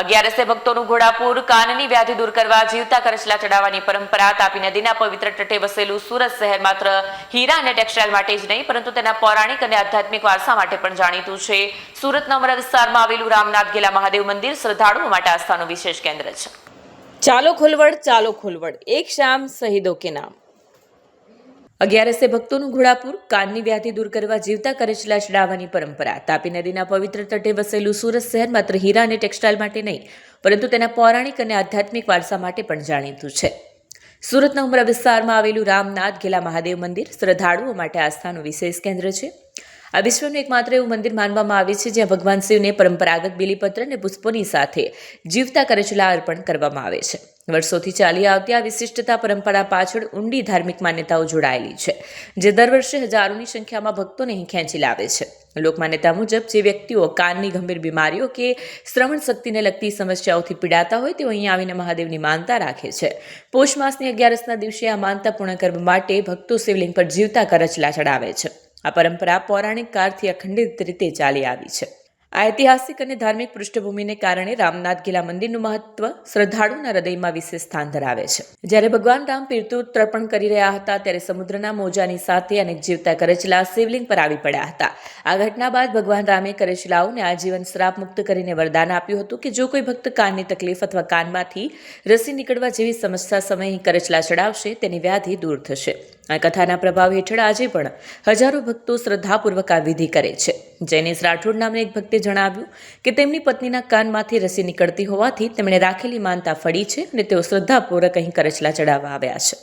અગિયારસે ભક્તોનું ઘોડાપુર, કાનની વ્યાધિ દૂર કરવા, જીવતા કરચલા ચડાવવાની પરંપરા તાપી નદીના પવિત્ર તટે વસેલું સુરત શહેર માત્ર હીરા અને ટેક્સટાઇલ માટે જ નહીં, પરંતુ તેના પૌરાણિક અને આધ્યાત્મિક વારસા માટે પણ જાણીતું છે. સુરતના અમરા વિસ્તારમાં આવેલું રામનાથ ગેલા મહાદેવ મંદિર શ્રદ્ધાળુઓ માટે આસ્થાનું વિશેષ કેન્દ્ર છે. ચાલો ખોલવડ ચાલો ખોલવડ. એક શામ શહીદો કે નામ. અગિયારસે ભક્તોનું ઘોડાપુર, કાનની વ્યાધિ દૂર કરવા જીવતા કરેચલા ચડાવવાની પરંપરા. તાપી નદીના પવિત્ર તટે વસેલું સુરત શહેર માત્ર હીરા અને ટેક્સટાઇલ માટે નહીં, પરંતુ તેના પૌરાણિક અને આધ્યાત્મિક વારસા માટે પણ જાણીતું છે. સુરતના ઉમરા વિસ્તારમાં આવેલું રામનાથ ગેલા મહાદેવ મંદિર શ્રદ્ધાળુઓ માટે આસ્થાનું વિશેષ કેન્દ્ર છે. આ વિશ્વનું એકમાત્ર એવું મંદિર માનવામાં આવે છે, જ્યાં ભગવાન શિવને પરંપરાગત બિલીપત્ર અને પુષ્પોની સાથે જીવતા કરેચલા અર્પણ કરવામાં આવે છે. વર્ષોથી ચાલી આવતી આ વિશિષ્ટતા પરંપરા પાછળ ઊંડી ધાર્મિક માન્યતાઓ જોડાયેલી છે, જે દર વર્ષે હજારોની સંખ્યામાં ભક્તોને અહીં ખેંચી લાવે છે. લોકમાન્યતા મુજબ, જે વ્યક્તિઓ કાનની ગંભીર બીમારીઓ કે શ્રવણ શક્તિને લગતી સમસ્યાઓથી પીડાતા હોય, તેઓ અહીં આવીને મહાદેવની માનતા રાખે છે. પોષ માસની અગિયારસના દિવસે આ માનતા પૂર્ણ કરવા માટે ભક્તો શિવલિંગ પર જીવતા કરચલા ચડાવે છે. આ પરંપરા પૌરાણિક કાળથી અખંડિત રીતે ચાલી આવી છે. ઐતિહાસિક અને ધાર્મિક પૃષ્ઠભૂમિને કારણે રામનાથ ગીલા મંદિરનું મહત્વ શ્રદ્ધાળુના હૃદયમાં વિશેષ સ્થાન ધરાવે છે. જ્યારે ભગવાન રામ પિતૃ તર્પણ કરી રહ્યા હતા, ત્યારે સમુદ્રના મોજાની સાથે અનેક જીવતા કરચલા શિવલિંગ પર આવી પડ્યા હતા. આ ઘટના બાદ ભગવાન રામે કરચલાઓને આજીવન શ્રાપ મુક્ત કરીને વરદાન આપ્યું હતું કે જો કોઈ ભક્ત કાનની તકલીફ અથવા કાનમાંથી રસી નીકળવા જેવી સમસ્યા સમયે કરચલા ચડાવશે, તેની વ્યાધિ દૂર થશે. આ કથાના પ્રભાવ હેઠળ આજે પણ હજારો ભક્તો શ્રદ્ધાપૂર્વક આ વિધિ કરે છે. જૈનેશ રાઠોડ નામના એક ભક્તે જણાવ્યું કે તેમની પત્નીના કાનમાંથી રસી નીકળતી હોવાથી તેમણે રાખેલી માનતા ફળી છે અને તેઓ શ્રદ્ધાપૂર્વક અહીં કરચલા ચડાવવા આવ્યા છે.